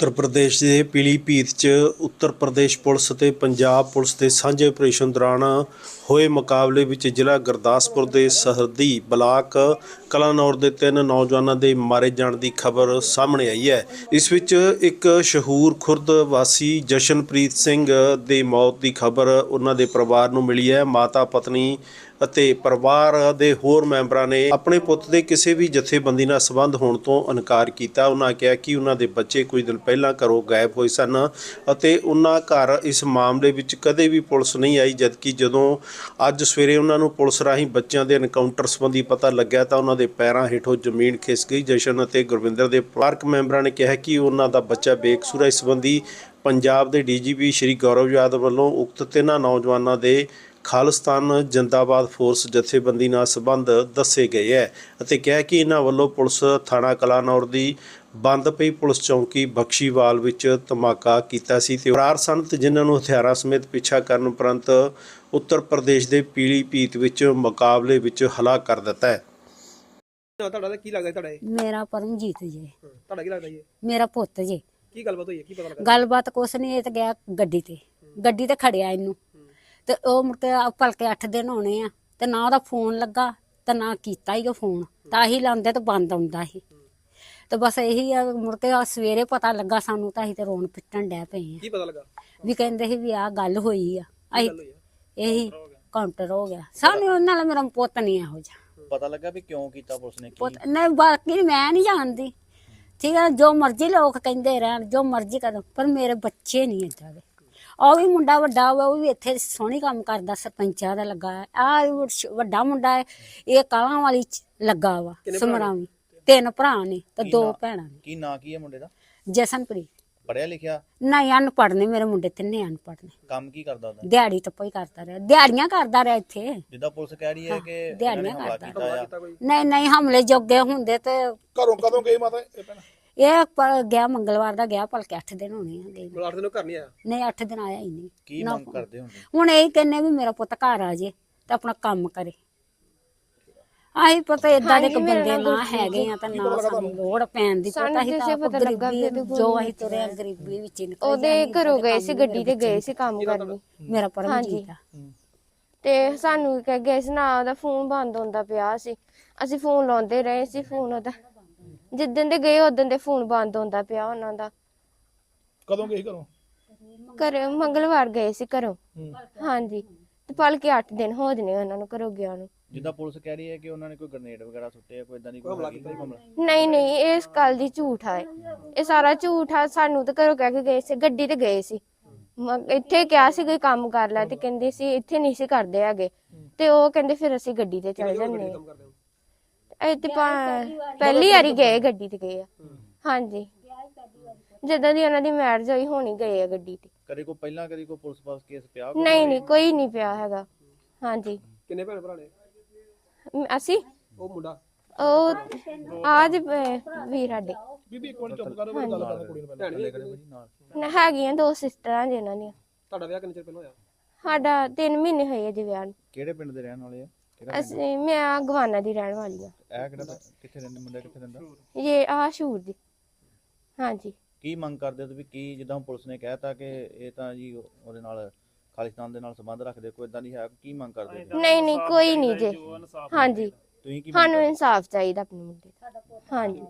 ਉੱਤਰ ਪ੍ਰਦੇਸ਼ ਦੇ ਪੀਲੀਭੀਤ 'ਚ ਉੱਤਰ ਪ੍ਰਦੇਸ਼ ਪੁਲਿਸ ਅਤੇ ਪੰਜਾਬ ਪੁਲਿਸ ਦੇ ਸਾਂਝੇ ਆਪਰੇਸ਼ਨ ਦੌਰਾਨ ਹੋਏ ਮੁਕਾਬਲੇ ਵਿੱਚ ਜ਼ਿਲ੍ਹਾ ਗੁਰਦਾਸਪੁਰ ਦੇ ਸਰਹੱਦੀ ਬਲਾਕ ਕਲਾਨੌਰ ਦੇ ਤਿੰਨ ਨੌਜਵਾਨਾਂ ਦੇ ਮਾਰੇ ਜਾਣ ਦੀ ਖਬਰ ਸਾਹਮਣੇ ਆਈ ਹੈ। ਇਸ ਵਿੱਚ ਇੱਕ ਸ਼ਹੂਰ ਖੁਰਦ ਵਾਸੀ ਜਸ਼ਨਪ੍ਰੀਤ ਸਿੰਘ ਦੇ ਮੌਤ ਦੀ ਖਬਰ ਉਹਨਾਂ ਦੇ ਪਰਿਵਾਰ ਨੂੰ ਮਿਲੀ ਹੈ। ਮਾਤਾ ਪਤਨੀ ਅਤੇ ਪਰਿਵਾਰ ਦੇ ਹੋਰ ਮੈਂਬਰਾਂ ਨੇ ਆਪਣੇ ਪੁੱਤ ਦੇ ਕਿਸੇ ਵੀ ਜਥੇਬੰਦੀ ਨਾਲ ਸੰਬੰਧ ਹੋਣ ਤੋਂ ਇਨਕਾਰ ਕੀਤਾ। ਉਹਨਾਂ ਕਿਹਾ ਕਿ ਉਹਨਾਂ ਦੇ ਬੱਚੇ ਕੁਝ ਦਿਨ ਪਹਿਲਾਂ ਘਰੋਂ ਗਾਇਬ ਹੋਏ ਸਨ ਅਤੇ ਉਹਨਾਂ ਘਰ ਇਸ ਮਾਮਲੇ ਵਿੱਚ ਕਦੇ ਵੀ ਪੁਲਿਸ ਨਹੀਂ ਆਈ, ਜਦਕਿ ਜਦੋਂ ਅੱਜ ਸਵੇਰੇ ਉਹਨਾਂ ਨੂੰ ਪੁਲਿਸ ਰਾਹੀਂ ਬੱਚਿਆਂ ਦੇ ਐਨਕਾਊਂਟਰ ਸੰਬੰਧੀ ਪਤਾ ਲੱਗਿਆ ਤਾਂ ਉਹਨਾਂ ਦੇ ਪੈਰਾਂ ਹੇਠੋਂ ਜ਼ਮੀਨ ਖਿਸ ਗਈ। ਜਸ਼ਨ ਅਤੇ ਗੁਰਵਿੰਦਰ ਦੇ ਪਰਿਵਾਰਕ ਮੈਂਬਰਾਂ ਨੇ ਕਿਹਾ ਕਿ ਉਹਨਾਂ ਦਾ ਬੱਚਾ ਬੇਕਸੂਰ ਹੈ। ਇਸ ਸੰਬੰਧੀ ਪੰਜਾਬ ਦੇ ਡੀਜੀਪੀ ਸ਼੍ਰੀ ਗੌਰਵ ਯਾਦਵ ਵੱਲੋਂ ਉਕਤ ਤਿੰਨਾਂ ਨੌਜਵਾਨਾਂ ਦੇ ਖਾਲਿਸਤਾਨ ਜਿੰਦਾਬਾਦ ਫੋਰਸ ਜਥੇਬੰਦੀ ਨਾਲ ਸੰਬੰਧ ਦੱਸੇ ਗਏ ਹੈ ਅਤੇ ਕਿਹਾ ਕਿ ਇਹਨਾਂ ਵੱਲੋਂ ਪੁਲਿਸ ਥਾਣਾ ਕਲਾਨੌਰ ਦੀ ਬੰਦ ਪਈ ਪੁਲਿਸ ਚੌਂਕੀ ਬਖਸ਼ੀਵਾਲ ਵਿੱਚ ਧਮਾਕਾ ਕੀਤਾ ਸੀ ਤੇ ਫਰਾਰ ਸਨ ਤੇ ਜਿਨ੍ਹਾਂ ਨੂੰ ਹਥਿਆਰਾਂ ਸਮੇਤ ਪਿੱਛਾ ਕਰਨ ਉਪਰੰਤ ਉੱਤਰ ਪ੍ਰਦੇਸ਼ ਦੇ ਪੀਲੀਭੀਤ ਵਿੱਚ ਮੁਕਾਬਲੇ ਵਿੱਚ ਹਲਾਕ ਕਰ ਦਿੱਤਾ ਹੈ। ਨਾ ਤੁਹਾਡਾ ਤਾਂ ਕੀ ਲੱਗਦਾ ਤੁਹਾਡਾ ਇਹ? ਮੇਰਾ ਪਰਮਜੀਤ ਜੀ। ਤੁਹਾਡਾ ਕੀ ਲੱਗਦਾ ਜੀ? ਮੇਰਾ ਪੁੱਤ ਜੀ। ਕੀ ਗੱਲਬਾਤ ਹੋਈ ਹੈ? ਕੀ ਪਤਾ ਲੱਗਾ? ਗੱਲਬਾਤ ਕੁਛ ਨਹੀਂ ਇਹ ਤਾਂ ਗਿਆ ਗੱਡੀ ਤੇ। ਗੱਡੀ ਤੇ ਖੜਿਆ ਇਹਨੂੰ। ਤੇ ਉਹ ਮੁੜ ਕੇ ਆ ਭਲਕੇ 8 ਦਿਨ ਹੋਣੇ ਆ ਤੇ ਨਾ ਉਹਦਾ ਫੋਨ ਲੱਗਾ ਤੇ ਨਾ ਕੀਤਾ ਹੀ ਉਹ ਫੋਨ। ਤਾਂ ਹੀ ਲਾਉਂਦੇ ਤੇ ਬੰਦ ਆਉਂਦਾ ਸੀ। ਤੇ ਬਸ ਇਹੀ ਆ ਮੁੜ ਕੇ ਆ ਸਵੇਰੇ ਪਤਾ ਲੱਗਾ ਸਾਨੂੰ ਤਾਂ ਅਸੀਂ ਤੇ ਰੋਣ ਪਿੱਟਣ ਡੈ ਪਏ ਆ। ਕੀ ਪਤਾ ਲੱਗਾ? ਵੀ ਕਹਿੰਦੇ ਸੀ ਵੀ ਆਹ ਗੱਲ ਹੋਈ ਆ। ਅਸੀਂ ਇਹੀ ਕਾਊਂਟਰ ਹੋ ਗਿਆ। ਸਾਨੂੰ ਉਹਨਾਂ ਨਾਲ ਮੇਰਾ ਪੁੱਤ ਨਹੀਂ ਇਹੋ ਜਿਹਾ। ਪਤਾ ਲੱਗਾ ਵੀ ਕਿਉਂ ਕੀਤਾ ਪੁਲਿਸ ਨੇ ਕੀ? ਪੁੱਤ ਨਹੀਂ ਬਾਕੀ ਮੈਂ ਨਹੀਂ ਜਾਣਦੀ। ਠੀਕ ਹੈ ਜੋ ਮਰਜ਼ੀ ਲੋਕ ਕਹਿੰਦੇ ਰਹਿਣ ਜੋ ਮਰਜ਼ੀ ਕਰਨ ਪਰ ਮੇਰੇ ਬੱਚੇ ਨਹੀਂ ਏਦਾਂ ਦੇ। ਉਹ ਵੀ ਮੁੰਡਾ ਵੱਡਾ ਵਾ ਉਹ ਵੀ ਇੱਥੇ ਸੋਹਣੀ ਕੰਮ ਕਰਦਾ ਸਰਪੰਚਾ ਦਾ ਲੱਗਾ ਆ ਵੱਡਾ ਮੁੰਡਾ ਹੈ ਇਹ ਕਾਲਾਂ ਵਾਲੀ ਚ ਲੱਗਾ ਵਾ ਸਮਰਾਵੀ। ਤਿੰਨ ਭਰਾ ਨੇ ਤੇ ਦੋ ਭੈਣਾਂ ਨੇ। ਕੀ ਨਾਂ ਕੀ ਹੈ ਮੁੰਡੇ ਦਾ? ਜਸਨਪ੍ਰੀਤ। ਪੜਿਆ ਲਿਖਿਆ? ਨਹੀਂ ਅਨਪੜ੍ਹ ਨੇ ਮੇਰੇ ਮੁੰਡੇ ਤਿੰਨੇ ਅਨਪੜ੍ਹ ਨੇ। ਕੰਮ ਕੀ ਕਰਦਾ ਉਹਦਾ? ਦਿਹਾੜੀ ਟੱਪਾ ਹੀ ਕਰਦਾ ਰਿਹਾ। ਦਿਹਾੜੀਆਂ ਕਰਦਾ ਰਿਹਾ ਇੱਥੇ। ਜਿੱਦਾਂ ਪੁਲਿਸ ਕਹਿ ਰਹੀ ਹੈ ਕਿ ਦਿਹਾੜੀਆਂ ਕਰਦਾ। ਨਹੀਂ ਨਹੀਂ ਹਮਲੇ ਜੋਗੇ ਹੁੰਦੇ ਤੇ ਘਰੋਂ ਕਦੋਂ ਗਈ ਮਾਤਾ ਇਹ ਭੈਣ? ਇਹ ਪ- ਗਿਆ ਮੰਗਲਵਾਰ ਦਾ ਗਿਆ ਭਲਕੇ 8 ਦਿਨ ਹੋਣੇ ਆ ਗਏ। ਨੂੰ। ਮਲਾਟ ਦਿਨੋਂ ਘਰ ਨਹੀਂ ਆਇਆ? ਨਹੀਂ 8 ਦਿਨ ਆਇਆ ਹੀ ਨਹੀਂ। ਕੀ ਨਾ ਮੰਗ ਕਰਦੇ ਹੁੰਦੇ? ਹੁਣ ਇਹ ਕਹਿੰਨੇ ਵੀ ਮੇਰਾ ਪੁੱਤ ਘਰ ਆ ਜੇ ਤੇ ਆਪਣਾ ਕੰਮ ਕਰੇ। ਆਹੀ ਪਤਾ ਇਦਾਂ ਦੇ ਬੰਦੇ ਨਾ ਹੈਗੇ ਆ ਤਾਂ ਨਾ ਸਾਨੂੰ ਲੋੜ ਪੈਣ ਦੀ ਪਤਾ ਹੀ ਤਾਂ ਆਪ ਗਰੀਬੀ ਜੋ ਅਸੀਂ ਤੁਰੇ ਆ ਗਰੀਬੀ ਵਿੱਚ ਹੀ ਨਿਕਲ ਉਹਦੇ ਘਰੋਂ ਗਏ ਸੀ ਗੱਡੀ ਤੇ ਗਏ ਸੀ ਕੰਮ ਕਰਨ ਮੇਰਾ ਪਰਮਜੀਤ ਆ। ਤੇ ਸਾਨੂੰ ਕਹਿ ਗਏ ਸੀ ਨਾ ਉਹਦਾ ਫੋਨ ਬੰਦ ਹੁੰਦਾ ਪਿਆ ਸੀ। ਅਸੀਂ ਫੋਨ ਲਾਉਂਦੇ ਰਹੇ ਸੀ ਫੋਨ ਉਹਦਾ। ਜਿੱਦਣ ਦੇ ਗਏ ਉਦੋਂ ਦੇ ਫੋਨ ਬੰਦ ਹੁੰਦਾ ਪਿਆ ਉਹਨਾਂ ਦਾ। ਕਦੋਂ ਗਈ ਘਰੋਂ? ਘਰੇ ਮੰਗਲਵਾਰ ਗਏ ਸੀ ਘਰੋਂ। ਹਾਂਜੀ। ਤੇ ਭਲਕੇ 8 ਦਿਨ ਹੋ ਜਨੇ ਉਹਨਾਂ ਨੂੰ ਘਰੋਂ ਗਿਆ ਨੂੰ। ਜਿੱਦਾਂ ਪੁਲਿਸ ਕਹਿ ਰਹੀ ਹੈ ਕਿ ਉਹਨਾਂ ਨੇ ਕੋਈ ਗ੍ਰਨੇਡ ਵਗੈਰਾ ਸੁੱਟੇ ਆ ਕੋਈ ਇਦਾਂ ਦੀ ਕੋਈ ਹੈਗੀ ਕੋਈ ਹਮਲਾ ਨਹੀਂ ਨਹੀਂ ਇਹ ਇਸ ਗੱਲ ਦੀ ਝੂਠ ਆ ਇਹ। ਇਹ ਸਾਰਾ ਝੂਠ ਆ ਸਾਨੂੰ ਤਾਂ ਘਰੋਂ ਕਹਿ ਕੇ ਗਏ ਸੀ ਗੱਡੀ ਤੇ ਗਏ ਸੀ। ਮ- ਇੱਥੇ ਕਿਹਾ ਸੀ ਕੋਈ ਕੰਮ ਕਰ ਲੈ ਤੇ ਕਹਿੰਦੇ ਸੀ ਇੱਥੇ ਨਹੀਂ ਸੀ ਕਰਦੇ ਹੈਗੇ। ਤੇ ਉਹ ਕਹਿੰਦੇ ਫਿਰ ਅਸੀਂ ਗੱਡੀ ਤੇ ਚਲੇ ਜਾਂਦੇ ਹੋ? ਇਹ ਤੇ ਪਾ- ਪਹਿਲੀ ਵਾਰੀ ਗਏ ਗੱਡੀ ਤੇ ਗਏ ਆ। ਹਾਂਜੀ। ਜਦੋਂ ਦੀ ਉਹਨਾਂ ਦੀ ਮੈਰਿਜ ਹੋਈ ਹੋਣੀ ਗਏ ਆ ਗੱਡੀ ਤੇ। ਕਦੇ ਕੋਈ ਪਹਿਲਾਂ ਕਦੇ ਕੋਈ ਪੁਲਿਸ ਪਾਸ ਕੇਸ ਪਿਆ ਨਹੀਂ ਨਹੀਂ ਕੋਈ ਨਹੀਂ ਪਿਆ ਹੈਗਾ। ਹਾਂਜੀ। ਕਿੰਨੇ ਭੈਣ ਭਰਾ ਨੇ? ਮ- ਅਸੀਂ? ਉਹ ਮੁੰਡਾ। ਉਹ ਆਜ ਵੀਰ ਸਾਡੇ। ਬੀਬੀ ਇੱਕ ਮਿੰਟ ਚੁੱਪ ਕਰ ਗੱਲ ਕਰਨ ਕੁੜੀ ਨੂੰ ਪਹਿਲਾਂ। ਭੈਣ ਵੀ ਕਰੇ ਨਾਲ ਨ- ਹੈਗੀਆਂ ਦੋ ਸਿਸਟਰਾਂ ਜਿਨ੍ਹਾਂ ਦੀਆਂ। ਤੁਹਾਡਾ ਵਿਆਹ ਕਿੰਨੇ ਚਿਰ ਪਹਿਲਾਂ ਹੋਇਆ? ਸਾਡਾ 3 ਮਹੀਨੇ ਹੋਏ ਅਜੇ ਵਿਆਹ ਨੂੰ। ਕਿਹੜੇ ਪਿੰਡ ਦੇ ਰਹਿਣ ਵਾਲੇ ਆ? ਅਸੀਂ ਮੈਂ ਗਵਾਨਾ ਦੀ ਰਹਿਣ ਵਾਲੀ ਆ। ਇਹ ਕਿਹੜਾ ਪਿੰਡ? ਕਿੱਥੇ ਰਹਿੰਦੇ? ਮੁੰਡਾ ਕਿੱਥੇ ਰਹਿੰਦਾ? ਇਹ ਆ ਸ਼ੂਰ ਦੀ। ਹਾਂਜੀ। ਕੀ ਮੰਗ ਕਰਦੇ ਹੋ ਤੁਸੀਂ? ਕੀ ਜਿੱਦਾਂ ਪੁਲਿਸ ਨੇ ਕਹਿਤਾ ਕਿ ਇਹ ਤਾਂ ਜੀ ਉਹਦੇ ਨਾਲ ਖਾਲਿਸਤਾਨ ਦੇ ਨਾਲ ਸੰਬੰਧ ਰੱਖਦੇ ਕੋਈ ਇਦਾਂ ਦੀ ਹੈ? ਕੀ ਮੰਗ ਕਰਦੇ ਹੋ ਨਹੀਂ ਨਹੀਂ ਕੋਈ ਨਹੀਂ ਜੇ। ਹਾਂਜੀ। ਤੁਸੀਂ ਕੀ ਮੰਗ ਸਾਨੂੰ ਇਨਸਾਫ ਚਾਹੀਦਾ ਆਪਣੇ ਮੁੰਡੇ ਦਾ ਹਾਂਜੀ।